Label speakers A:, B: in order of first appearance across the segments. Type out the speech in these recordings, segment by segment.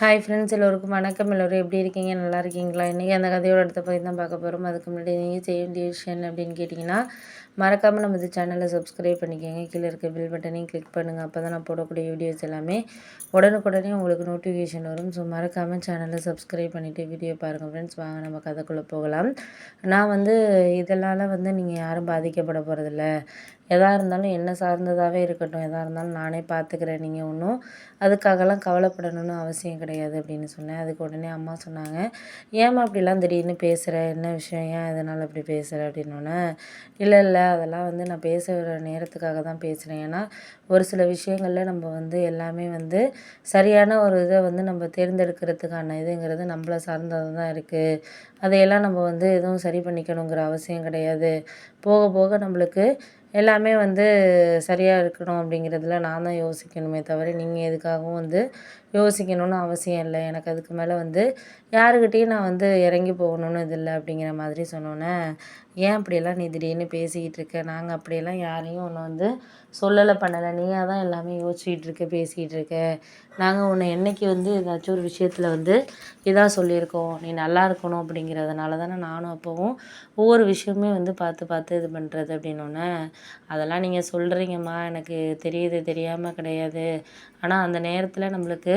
A: hi friends எல்லோருக்கும் வணக்கம் எல்லோரும் எப்படி இருக்கீங்க நல்லா இருக்கீங்களா இன்றைக்கி அந்த கதையோட இடத்த பற்றி தான் பார்க்க போகிறோம் அதுக்கு முன்னாடி நீங்கள் செய்ய வேண்டிய விஷயம் அப்படின்னு கேட்டிங்கன்னா மறக்காமல் நம்ம இந்த சேனலை சப்ஸ்கிரைப் பண்ணிக்கோங்க கீழே இருக்க பில் பட்டனையும் கிளிக் பண்ணுங்கள் அப்போ தான் நான் போடக்கூடிய வீடியோஸ் எல்லாமே உடனுக்குடனே உங்களுக்கு நோட்டிஃபிகேஷன் வரும் ஸோ மறக்காமல் சேனலை சப்ஸ்கிரைப் பண்ணிவிட்டு வீடியோ பாருங்கள் ஃப்ரெண்ட்ஸ் வாங்க நம்ம கதைக்குள்ளே போகலாம் நான் வந்து இதெல்லாம் வந்து நீங்கள் யாரும் பாதிக்கப்பட போகிறதில்ல எதாக இருந்தாலும் என்ன சார்ந்ததாகவே இருக்கட்டும் எதாக இருந்தாலும் நானே பார்த்துக்கிறேன் நீங்கள் ஒன்றும் அதுக்காகலாம் கவலைப்படணும்னு அவசியம் கிடையாது அப்படின்னு சொன்னேன் அதுக்கு உடனே அம்மா சொன்னாங்க ஏம்மா அப்படிலாம் திடீர்னு பேசுகிற என்ன விஷயம் ஏன் அதனால் அப்படி பேசுகிற அப்படின்னோடனே இல்லை இல்லை அதெல்லாம் வந்து நான் பேசுகிற நேரத்துக்காக தான் பேசுகிறேன் ஏன்னா ஒரு சில விஷயங்களில் நம்ம வந்து எல்லாமே வந்து சரியான ஒரு இதை வந்து நம்ம தேர்ந்தெடுக்கிறதுக்கான இதுங்கிறது நம்மளை சார்ந்தது தான் இருக்குது அதையெல்லாம் நம்ம வந்து எதுவும் சரி பண்ணிக்கணுங்கிற அவசியம் கிடையாது போக போக நம்மளுக்கு எல்லாமே வந்து சரியாக இருக்கணும் அப்படிங்கிறதுல நான் தான் யோசிக்கணுமே தவிர நீங்கள் எதுக்காகவும் வந்து யோசிக்கணும்னு அவசியம் இல்லை எனக்கு அதுக்கு மேலே வந்து யாருக்கிட்டேயும் நான் வந்து இறங்கி போகணும்னு இது இல்லை அப்படிங்கிற மாதிரி சொன்னோன்னே ஏன் அப்படியெல்லாம் நீ திடீர்னு பேசிக்கிட்டு இருக்க நாங்கள் அப்படியெல்லாம் யாரையும் ஒன்று வந்து சொல்லலை பண்ணலை நீயாக தான் எல்லாமே யோசிச்சுக்கிட்டு இருக்க பேசிக்கிட்டு இருக்க நாங்கள் உன்னை என்றைக்கு வந்து ஏதாச்சும் ஒரு விஷயத்தில் வந்து இதாக சொல்லியிருக்கோம் நீ நல்லா இருக்கணும் அப்படிங்கிறதுனால தானே நானும் அப்போவும் ஒவ்வொரு விஷயமே வந்து பார்த்து பார்த்து இது பண்ணுறது அப்படின்னோடனே அதெல்லாம் நீங்கள் சொல்கிறீங்கம்மா எனக்கு தெரியுது தெரியாமல் கிடையாது ஆனால் அந்த நேரத்தில் நம்மளுக்கு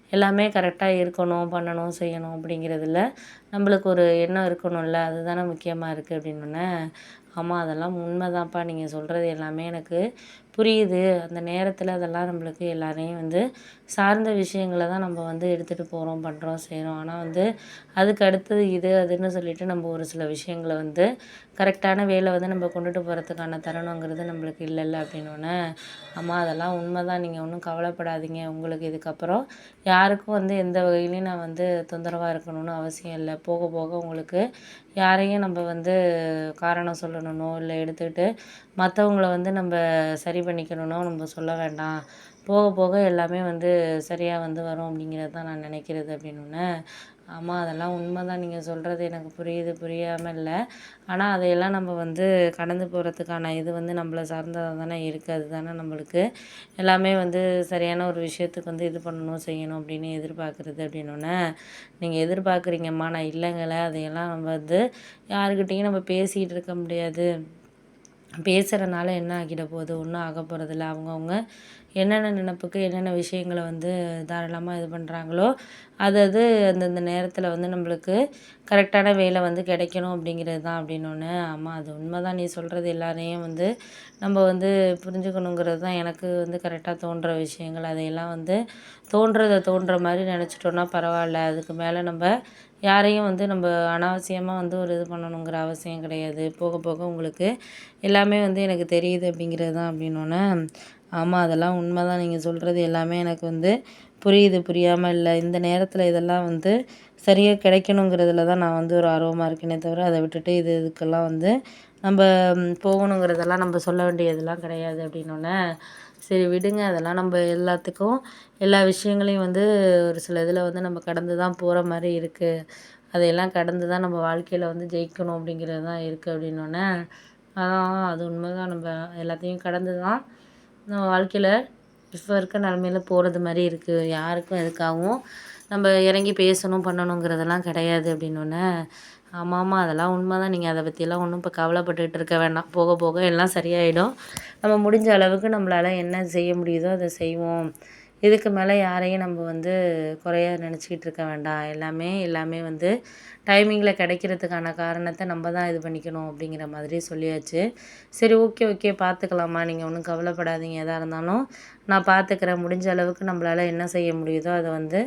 A: எல்லாமே கரெக்டாக இருக்கணும் பண்ணணும் செய்யணும் அப்படிங்கிறதுல நம்மளுக்கு ஒரு எண்ணம் இருக்கணும்ல அதுதானே முக்கியமாக இருக்குது அப்படின்னோடனே ஆமாம் அதெல்லாம் உண்மைதான்ப்பா நீங்கள் சொல்கிறது எல்லாமே எனக்கு புரியுது அந்த நேரத்தில் அதெல்லாம் நம்மளுக்கு எல்லாரையும் வந்து சார்ந்த விஷயங்களை தான் நம்ம வந்து எடுத்துகிட்டு போகிறோம் பண்ணுறோம் செய்கிறோம் ஆனால் வந்து அதுக்கு அடுத்தது இது அதுன்னு சொல்லிட்டு நம்ம ஒரு சில விஷயங்களை வந்து கரெக்டான வேலை வந்து நம்ம கொண்டுட்டு போகிறதுக்கான தருணங்கிறது நம்மளுக்கு இல்லைல்ல அப்படின்னோடனே ஆமாம் அதெல்லாம் உண்மை தான் நீங்கள் ஒன்றும் கவலைப்படாதீங்க உங்களுக்கு இதுக்கப்புறம் யார் யாருக்கும் வந்து எந்த வகையிலையும் நான் வந்து தொந்தரவாக இருக்கணும்னு அவசியம் இல்லை போக போக உங்களுக்கு யாரையும் நம்ம வந்து காரணம் சொல்லணும்னோ இல்லை எடுத்துக்கிட்டு மற்றவங்கள வந்து நம்ம சரி பண்ணிக்கணும்னோ நம்ம சொல்ல வேண்டாம் போக போக எல்லாமே வந்து சரியாக வந்து வரும் அப்படிங்கிறது தான் நான் நினைக்கிறது அப்படின்னு ஆமாம் அதெல்லாம் உண்மை தான் நீங்கள் சொல்கிறது எனக்கு புரியுது புரியாமல் இல்லை ஆனால் அதையெல்லாம் நம்ம வந்து கடந்து போகிறதுக்கான இது வந்து நம்மளை சார்ந்ததாக தானே இருக்குது அது தானே நம்மளுக்கு எல்லாமே வந்து சரியான ஒரு விஷயத்துக்கு வந்து இது பண்ணணும் செய்யணும் அப்படின்னு எதிர்பார்க்குறது அப்படின்னோடனே நீங்கள் எதிர்பார்க்குறீங்கம்மா நான் இல்லைங்களே அதையெல்லாம் நம்ம வந்து யாருக்கிட்டேயும் நம்ம பேசிகிட்டு இருக்க முடியாது பேசுகிறனால என்ன ஆகிட போகுது ஒன்றும் ஆக போகிறதில்ல அவங்கவுங்க என்னென்ன நினப்புக்கு என்னென்ன விஷயங்களை வந்து தாராளமாக இது பண்ணுறாங்களோ அது அது அந்தந்த நேரத்தில் வந்து நம்மளுக்கு கரெக்டான வேலை வந்து கிடைக்கணும் அப்படிங்கிறது தான் அப்படின்னோடனே ஆமாம் அது உண்மை தான் நீ சொல்கிறது எல்லாரையும் வந்து நம்ம வந்து புரிஞ்சுக்கணுங்கிறது தான் எனக்கு வந்து கரெக்டாக தோன்ற விஷயங்கள் அதையெல்லாம் வந்து தோன்றதை தோன்ற மாதிரி நினச்சிட்டோன்னா பரவாயில்ல அதுக்கு மேலே நம்ம யாரையும் வந்து நம்ம அனாவசியமாக வந்து ஒரு இது பண்ணணுங்கிற அவசியம் கிடையாது போக போக உங்களுக்கு எல்லாமே வந்து எனக்கு தெரியுது அப்படிங்கிறது தான் அப்படின்னோடனே ஆமாம் அதெல்லாம் உண்மை தான் நீங்கள் சொல்கிறது எல்லாமே எனக்கு வந்து புரியுது புரியாமல் இல்லை இந்த நேரத்தில் இதெல்லாம் வந்து சரியாக கிடைக்கணுங்கிறதுல தான் நான் வந்து ஒரு ஆர்வமாக இருக்கேனே தவிர அதை விட்டுட்டு இது இதுக்கெல்லாம் வந்து நம்ம போகணுங்கிறதெல்லாம் நம்ம சொல்ல வேண்டியதெல்லாம் கிடையாது அப்படின்னோடனே சரி விடுங்க அதெல்லாம் நம்ம எல்லாத்துக்கும் எல்லா விஷயங்களையும் வந்து ஒரு சில இதில் வந்து நம்ம கடந்து தான் போகிற மாதிரி இருக்குது அதையெல்லாம் கடந்து தான் நம்ம வாழ்க்கையில் வந்து ஜெயிக்கணும் அப்படிங்கிறது தான் இருக்குது அப்படின்னோடனே அதான் அது உண்மை தான் நம்ம எல்லாத்தையும் கடந்து தான் நம்ம வாழ்க்கையில் இப்போ இருக்க நிலமையில போகிறது மாதிரி இருக்குது யாருக்கும் எதுக்காகவும் நம்ம இறங்கி பேசணும் பண்ணணுங்கிறதெல்லாம் கிடையாது அப்படின்னோடனே ஆமாம் ஆமாம் அதெல்லாம் உண்மை தான் நீங்கள் அதை பற்றியெல்லாம் ஒன்றும் இப்போ கவலைப்பட்டுக்கிட்டு இருக்க வேண்டாம் போக போக எல்லாம் சரியாயிடும் நம்ம முடிஞ்ச அளவுக்கு நம்மளால் என்ன செய்ய முடியுதோ அதை செய்வோம் இதுக்கு மேலே யாரையும் நம்ம வந்து குறைய நினச்சிக்கிட்டு இருக்க வேண்டாம் எல்லாமே எல்லாமே வந்து டைமிங்கில் கிடைக்கிறதுக்கான காரணத்தை நம்ம தான் இது பண்ணிக்கணும் அப்படிங்கிற மாதிரி சொல்லியாச்சு சரி ஓகே ஓகே பார்த்துக்கலாமா நீங்கள் ஒன்றும் கவலைப்படாதீங்க எதாக இருந்தாலும் நான் பார்த்துக்கிறேன் முடிஞ்ச அளவுக்கு நம்மளால் என்ன செய்ய முடியுதோ அதை வந்து